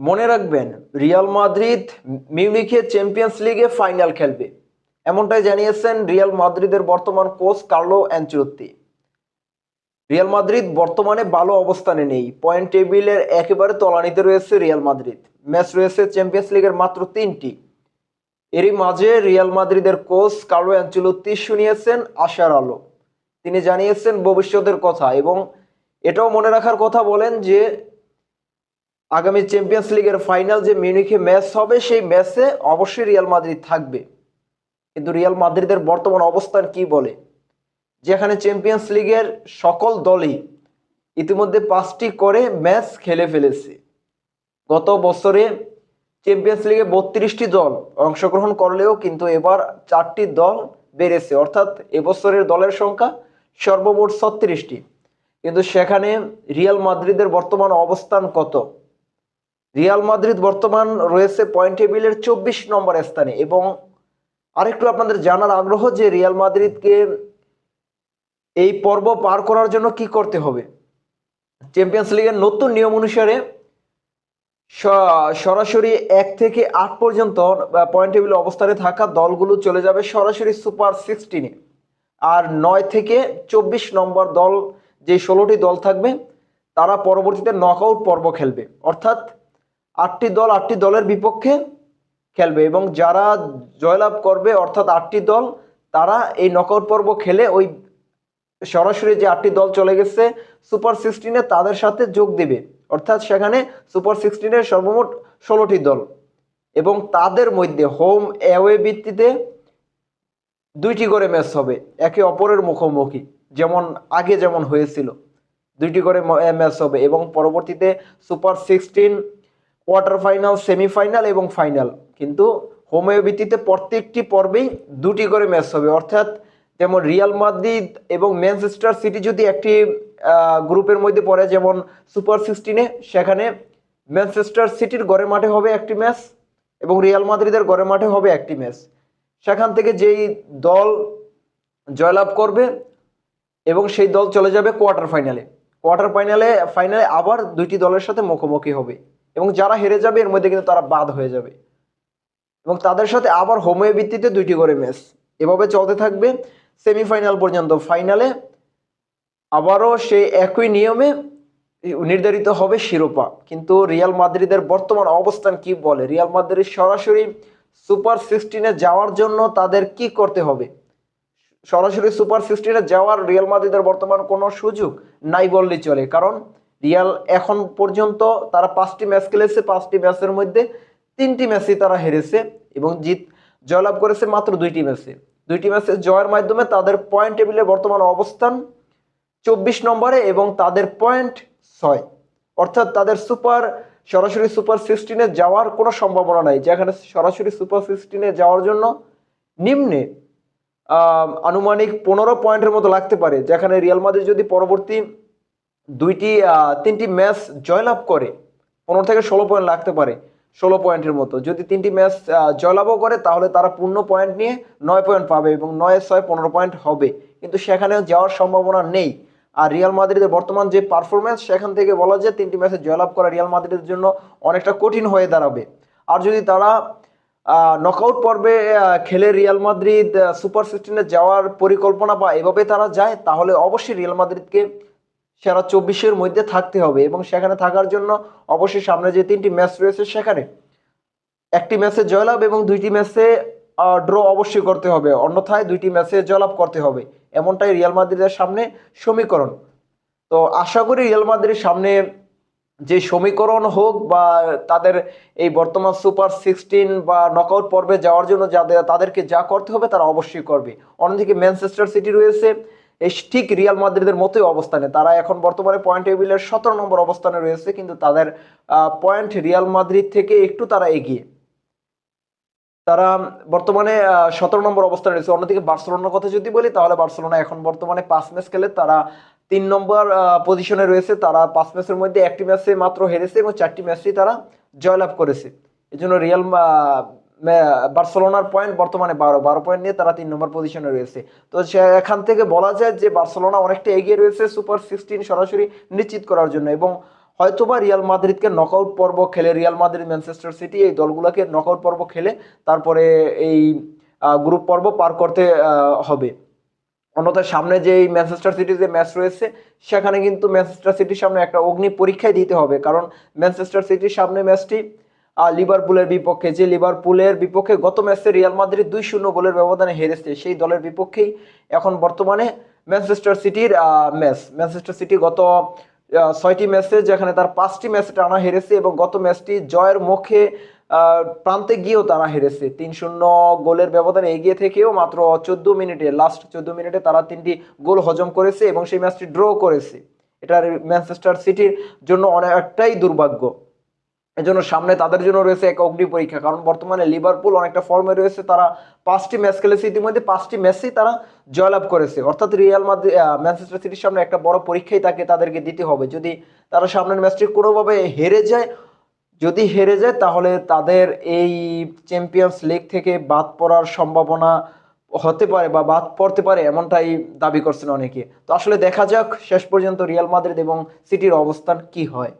মনে রাখবেন Real Madrid মিউনিখে চ্যাম্পিয়ন্স লিগে ফাইনাল খেলবে। এমনটাই জানিয়েছেন রিয়াল মাদ্রিদের বর্তমান coach Carlo Ancelotti Real Madrid বর্তমানে ভালো অবস্থানে নেই। পয়েন্ট টেবিলের একেবারে তলানিতে রয়েছে রিয়াল মাদ্রিদ ম্যাচ রয়েছে চ্যাম্পিয়ন্স লিগের মাত্র তিনটি। এরই মাঝে রিয়াল মাদ্রিদের কোচ কার্লো অ্যাঞ্চলত্তি শুনিয়েছেন আশার আলো। তিনি জানিয়েছেন ভবিষ্যতের কথা এবং এটাও মনে রাখার কথা বলেন যে আগামী চ্যাম্পিয়ন্স লিগের ফাইনাল যে মিউনিখে ম্যাচ হবে, সেই ম্যাচে অবশ্যই রিয়াল মাদ্রিদ থাকবে। কিন্তু রিয়াল মাদ্রিদের বর্তমান অবস্থান কি বলে? যেখানে চ্যাম্পিয়ন্স লিগের সকল দলই ইতিমধ্যে পাঁচটি করে ম্যাচ খেলে ফেলেছে। গত বছরে চ্যাম্পিয়ন্স লিগে বত্রিশটি দল অংশগ্রহণ করলেও কিন্তু এবার চারটি দল বেড়েছে। অর্থাৎ এবছরের দলের সংখ্যা সর্বমোট ছত্রিশটি। কিন্তু সেখানে রিয়াল মাদ্রিদের বর্তমান অবস্থান কত? রিয়াল মাদ্রিদ বর্তমান রয়েছে পয়েন্ট টেবিলের চব্বিশ নম্বর স্থানে এবং আরেকটু আপনাদের জানার আগ্রহ যে রিয়াল মাদ্রিদকে এই পর্ব পার করার জন্য কি করতে হবে। চ্যাম্পিয়ন্স লিগের নতুন নিয়ম অনুসারে সরাসরি এক থেকে আট পর্যন্ত পয়েন্ট টেবিল অবস্থানে থাকা দলগুলো চলে যাবে সরাসরি সুপার সিক্সটিনে আর নয় থেকে চব্বিশ নম্বর দল, যে ষোলোটি দল থাকবে, তারা পরবর্তীতে নকআউট পর্ব খেলবে। অর্থাৎ আটটি দল আটটি দলের বিপক্ষে খেলবে এবং যারা জয়লাভ করবে, অর্থাৎ আটটি দল, তারা এই নকআউট পর্ব খেলে ওই সরাসরি যে আটটি দল চলে গেছে সুপার সিক্সটিনে তাদের সাথে যোগ দেবে। অর্থাৎ সেখানে সুপার সিক্সটিনের সর্বমোট ষোলোটি দল এবং তাদের মধ্যে হোম অ্যাওয়ে ভিত্তিতে দুইটি করে ম্যাচ হবে, একে অপরের মুখোমুখি, যেমন আগে যেমন হয়েছিল। দুইটি করে ম্যাচ হবে এবং পরবর্তীতে super sixteen quarter final semifinal এবং ফাইনাল কিন্তু হোমেও ভিত্তিতে প্রত্যেকটি পর্বেই দুটি করে ম্যাচ হবে। অর্থাৎ যেমন রিয়াল মাদ্রিদ এবং ম্যানচেস্টার সিটি যদি একটি গ্রুপের মধ্যে পড়ে, যেমন সুপার সিক্সটিনে সেখানে ম্যানচেস্টার সিটির গড়ে মাঠে হবে একটি ম্যাচ এবং রিয়াল মাদ্রিদের গড়ে মাঠে হবে একটি ম্যাচ সেখান থেকে যেই দল জয়লাভ করবে এবং সেই দল চলে যাবে কোয়ার্টার ফাইনালে কোয়ার্টার ফাইনালে ফাইনালে আবার দুইটি দলের সাথে মুখোমুখি হবে। এবং যারা হেরে যাবে, এর মধ্যে কিন্তু তারা বাদ হয়ে যাবে। এবং তাদের সাথে আবার হোমে ভিত্তিতে দুইটি করে ম্যাচ। এভাবে চলতে থাকবে সেমিফাইনাল পর্যন্ত। ফাইনালে আবারও সেই একই নিয়মে নির্ধারিত হবে শিরোপা। কিন্তু রিয়াল মাদ্রিদের বর্তমান অবস্থান কি বলে? রিয়াল মাদ্রিদ সরাসরি সুপার সিক্সটিনে যাওয়ার জন্য তাদের কি করতে হবে? সরাসরি সুপার সিক্সটিনে যাওয়ার রিয়াল মাদ্রিদের বর্তমান কোনো সুযোগ নাই বললেই চলে। কারণ রিয়াল এখন পর্যন্ত তারা পাঁচটি ম্যাচ খেলেছে, পাঁচটি ম্যাচের মধ্যে তিনটি ম্যাচই তারা হেরেছে এবং জিত, জয়লাভ করেছে মাত্র দুইটি ম্যাচে। দুইটি ম্যাচে জয়ের মাধ্যমে তাদের পয়েন্ট টেবিলে বর্তমান অবস্থান চব্বিশ নম্বরে এবং তাদের পয়েন্ট ছয়। অর্থাৎ তাদের সুপার, সরাসরি সুপার সিক্সটিনে যাওয়ার কোনো সম্ভাবনা নাই। যেখানে সরাসরি সুপার সিক্সটিনে যাওয়ার জন্য নিম্নে আনুমানিক পনেরো পয়েন্টের মতো লাগতে পারে। যেখানে রিয়াল মাদ্রিদ যদি পরবর্তী দুইটি তিনটি ম্যাচ জয়লাভ করে, পনেরো থেকে ষোলো পয়েন্ট লাগতে পারে ষোলো পয়েন্টের মতো। যদি তিনটি ম্যাচ জয়লাভও করে, তাহলে তারা পূর্ণ পয়েন্ট নিয়ে নয় পয়েন্ট পাবে এবং নয় ছয় পনেরো পয়েন্ট হবে। কিন্তু সেখানেও যাওয়ার সম্ভাবনা নেই। আর রিয়াল মাদ্রিদের বর্তমান যে পারফরমেন্স সেখান থেকে বলা যায় তিনটি ম্যাচে জয়লাভ করা রিয়াল মাদ্রিদের জন্য অনেকটা কঠিন হয়ে দাঁড়াবে। আর যদি তারা নকআউট পর্বে খেলে রিয়াল মাদ্রিদ সুপার সিক্সটিনে যাওয়ার পরিকল্পনা বা এভাবে তারা যায়, তাহলে অবশ্যই রিয়াল মাদ্রিদকে সেরা চব্বিশের মধ্যে থাকতে হবে এবং সেখানে থাকার জন্য অবশ্যই সামনে যে তিনটি ম্যাচ রয়েছে সেখানে একটি ম্যাচে জয়লাভ এবং দুইটি ম্যাচে ড্র অবশ্যই করতে হবে। অন্যথায় দুইটি ম্যাচে জয়লাভ করতে হবে। এমনটাই রিয়াল মাদ্রিদের সামনে সমীকরণ। তো আশা করি রিয়াল মাদ্রিদের সামনে যে সমীকরণ হোক বা তাদের এই বর্তমান সুপার সিক্সটিন বা নকআউট পর্বে যাওয়ার জন্য যাদের, তাদেরকে যা করতে হবে তারা অবশ্যই করবে। অন্যদিকে ম্যানচেস্টার সিটি রয়েছে। ঠিক রিয়াল মাদ্রিদের মতোই অবস্থানে। তারা এখন বর্তমানে পয়েন্ট টেবিলের সতেরো নম্বর অবস্থানে রয়েছে, কিন্তু তাদের পয়েন্ট রিয়াল মাদ্রিদ থেকে একটু তারা এগিয়ে। তারা বর্তমানে সতেরো নম্বর অবস্থানে রয়েছে। অন্যদিকে বার্সেলোনার কথা যদি বলি, তাহলে বার্সেলোনা এখন বর্তমানে পাঁচ ম্যাচ খেলে তারা তিন নম্বর পজিশনে রয়েছে। তারা পাঁচ ম্যাচের মধ্যে একটি ম্যাচে মাত্র হেরেছে এবং চারটি ম্যাচই তারা জয়লাভ করেছে। এই জন্য রিয়াল বার্সেলোনার পয়েন্ট বর্তমানে বারো বারো পয়েন্ট নিয়ে তারা তিন নম্বর পজিশনে রয়েছে। তো এখান থেকে বলা যায় যে বার্সেলোনা অনেকটা এগিয়ে রয়েছে সুপার সিক্সটিন সরাসরি নিশ্চিত করার জন্য এবং হয়তোবা রিয়াল মাদ্রিদকে নকআউট পর্ব খেলে রিয়াল মাদ্রিদ ম্যানচেস্টার সিটি এই দলগুলোকে নকআউট পর্ব খেলে তারপরে এই গ্রুপ পর্ব পার করতে হবে। অন্যথায় সামনে যে এই ম্যানচেস্টার সিটির যে ম্যাচ রয়েছে, সেখানে কিন্তু ম্যানচেস্টার সিটির সামনে একটা অগ্নি পরীক্ষায় দিতে হবে। কারণ ম্যানচেস্টার সিটির সামনে ম্যাচটি লিভারপুলের বিপক্ষে, যে লিভারপুলের বিপক্ষে গত ম্যাচে রিয়াল মাদ্রিদ দুই শূন্য গোলের ব্যবধানে হেরেছে, সেই দলের বিপক্ষেই এখন বর্তমানে ম্যানচেস্টার সিটির ম্যাচ। ম্যানচেস্টার সিটি গত ছয়টি ম্যাচে যেখানে তার পাঁচটি ম্যাচে টানা হেরেছে এবং গত ম্যাচটি জয়ের মুখে প্রান্তে গিয়েও তারা হেরেছে। তিন শূন্য গোলের ব্যবধানে এগিয়ে থেকেও মাত্র চোদ্দ মিনিটে লাস্ট চোদ্দ মিনিটে তারা তিনটি গোল হজম করেছে এবং সেই ম্যাচটি ড্র করেছে। এটা ম্যানচেস্টার সিটির জন্য অনেকটাই দুর্ভাগ্য। এজন্য সামনে তাদের জন্য রয়েছে এক অগ্নি পরীক্ষা। কারণ বর্তমানে লিভারপুল অনেকটা ফর্মে রয়েছে, তারা পাঁচটি ম্যাচ খেলেছে। ইতিমধ্যে পাঁচটি ম্যাচেই তারা জয়লাভ করেছে। অর্থাৎ রিয়াল মাদ্রিদ ম্যানচেস্টার সিটির সামনে একটা বড় পরীক্ষাই তাকে, তাদেরকে দিতে হবে। যদি তারা সামনের ম্যাচটি কোনোভাবে হেরে যায়, যদি হেরে যায়, তাহলে তাদের এই চ্যাম্পিয়ন্স লিগ থেকে বাদ পড়ার সম্ভাবনা হতে পারে বা বাদ পড়তে পারে, এমনটাই দাবি করছেন অনেকে। তো আসলে দেখা যাক, শেষ পর্যন্ত রিয়াল মাদ্রিদ এবং সিটির অবস্থান কি হয়।